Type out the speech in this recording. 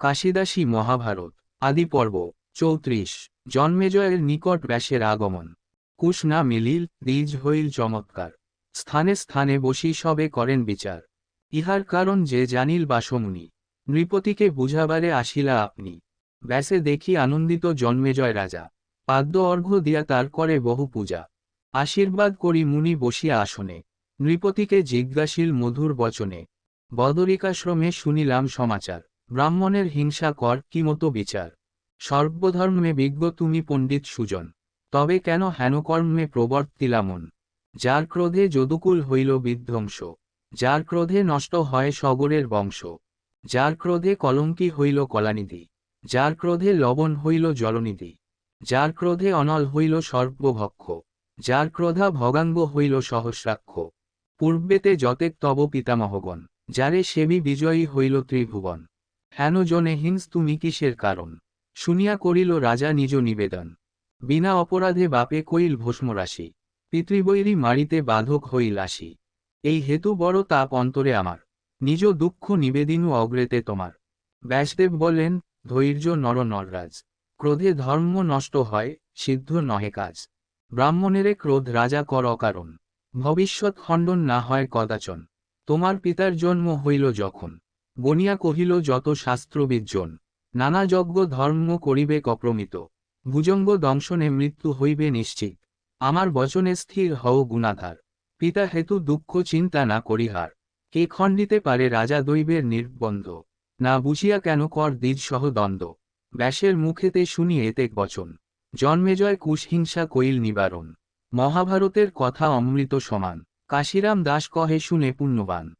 কাশিদাসী মহাভারত, আদি পর্ব, চৌত্রিশ, জন্মেজয়ের নিকট ব্যাসের আগমন। না মিলিল, দ্বিজ হইল চমৎকার। স্থানে স্থানে বসি সবে করেন বিচার। ইহার কারণ যে জানিল বাসমুনি। নৃপতিকে বুঝাবারে আসিলা আপনি। ব্যাসে দেখি আনন্দিত জন্মেজয় রাজা। পাদ্য অর্ঘ্য দিয়া তার করে বহু পূজা। আশীর্বাদ করি মুনি বসিয়া আসনে। নৃপতিকে জিজ্ঞাসিল মধুর বচনে। বদরিকাশ্রমে শুনিলাম সমাচার। ব্রাহ্মণের হিংসা কর, কি মতো বিচার? সর্বধর্মে বিজ্ঞ তুমি পণ্ডিত সুজন। তবে কেন হেনকর্মে প্রবর্তিলামন যার ক্রোধে যদুকুল হইল বিধ্বংস, যার ক্রোধে নষ্ট হয় সগরের বংশ, যার ক্রোধে কলঙ্কি হইল কলানিধি, যার ক্রোধে লবণ হইল জলনিধি, যার ক্রোধে অনল হইল সর্বভক্ষ, যার ক্রোধা ভগাঙ্গ হইল সহস্রাক্ষ। পূর্বেতে যতেক তব পিতামহগণ, যারে সেবি বিজয়ী হইল ত্রিভুবন হেন জনে হিংস তুমি কিসের কারণ? শুনিয়া করিল রাজা নিজ নিবেদন। বিনা অপরাধে বাপে কইল ভস্মরাশি, পিতৃবৈরী মারিতে বাধক হইল আসি। এই হেতু বড় তাপ অন্তরে আমার, নিজ দুঃখ নিবেদিনু অগ্রেতে তোমার। ব্যাসদেব বলেন, ধৈর্য নর নররাজ, ক্রোধে ধর্ম নষ্ট হয়, সিদ্ধ নহে কাজ। ব্রাহ্মণেরে ক্রোধ রাজা কর অকারণ ভবিষ্যৎ খণ্ডন না হয় কদাচন, তোমার পিতার জন্ম হইল যখন। বনিয়া কহিল, যত শাস্ত্রবিজ্জন নানা যজ্ঞ ধর্ম করিবে কপ্রমিত। ভুজঙ্গ দংশনে মৃত্যু হইবে নিশ্চিত। আমার বচনে স্থির হও গুণাধার। পিতা হেতু দুঃখ চিন্তা না করিহার। কে খণ্ডিতে পারে রাজা দৈবের নির্বন্ধ। না বুঝিয়া কেন কর দ্বিজ সহ দ্বন্দ্ব। ব্যাসের মুখেতে শুনি এতেক বচন। জন্মেজয় কুশহিংসা কইল নিবারণ। মহাভারতের কথা অমৃত সমান। কাশিরাম দাস কহে শুনে পুণ্যবান।